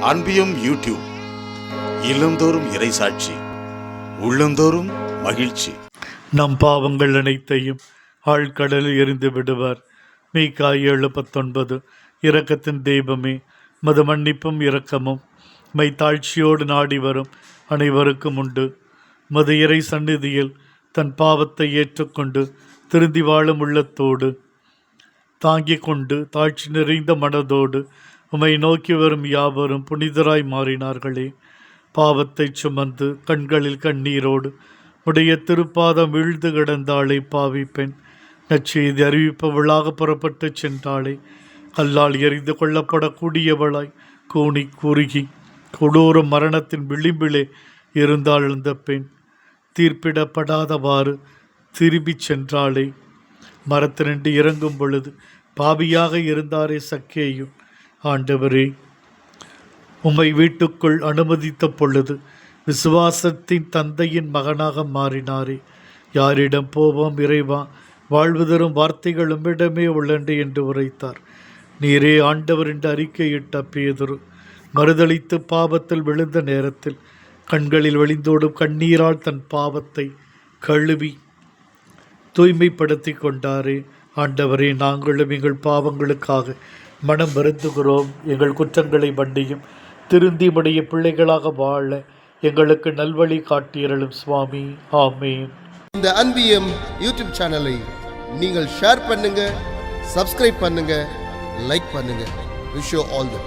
அன்பியும் YouTube இல்லந்தோறும் இறைசாட்சி உள்ளந்தோறும் மகிழ்ச்சி. நம் பாவங்கள் அனைத்தையும் ஆழ்கடலில் எரிந்து விடுவார். மீகா ஏழு பத்தொன்பது இரக்கத்தின் தெய்வமே மது மன்னிப்பும் இரக்கமும் மை தாழ்ச்சியோடு நாடி வரும் அனைவருக்கும் உண்டு. மது இறை சந்நிதியில் தன் பாவத்தை ஏற்றுக்கொண்டு திருந்தி வாழும் உள்ளத்தோடு தாங்கிக் கொண்டு தாழ்ச்சி நிறைந்த மனதோடு உமை நோக்கி வரும் யாவரும் புனிதராய் மாறினார்களே. பாவத்தை சுமந்து கண்களில் கண்ணீரோடு உடைய திருப்பாதம் வீழ்ந்து கிடந்தாளே பாவி பெண் நற்செய்தி அறிவிப்பவளாக புறப்பட்டு சென்றாளே. கல்லால் எறிந்து கொள்ளப்படக்கூடியவளாய் கூணி குறுகி கொடூர மரணத்தின் விளிம்பிலே இருந்தாள் இந்த பெண். தீர்ப்பிடப்படாதவாறு திரும்பிச் சென்றாளே. மரத்தினின்று இறங்கும் பொழுது பாவியாக இருந்தாரே சக்கேயும் ஆண்டவரே உம்மை வீட்டுக்குள் அனுமதித்த பொழுது விசுவாசத்தின் தந்தையின் மகனாக மாறினாரே. யாரிடம் போவோம் இறைவா வாழ்வு தரும் வார்த்தைகள் உம்மிடமே உள்ளண்டு என்று உரைத்தார். நீரே ஆண்டவர் என்று அறிக்கையிட்ட பேதுரு மறுதளித்து பாவத்தில் விழுந்த நேரத்தில் கண்களில் வழிந்தோடும் கண்ணீரால் தன் பாவத்தை கழுவி தூய்மைப்படுத்தி கொண்டாரே. ஆண்டவரே நாங்களும் எங்கள் பாவங்களுக்காக மனம் வருந்துகிறோம். எங்கள் குற்றங்களை மன்னியும். திருந்தி உடைய பிள்ளைகளாக வாழ எங்களுக்கு நல்வழி காட்டியருளும் சுவாமி. ஆமேன். இந்த அன்பியம் யூடியூப் சேனலை நீங்கள் ஷேர் பண்ணுங்க சப்ஸ்கிரைப் பண்ணுங்க லைக் பண்ணுங்க. Wish all the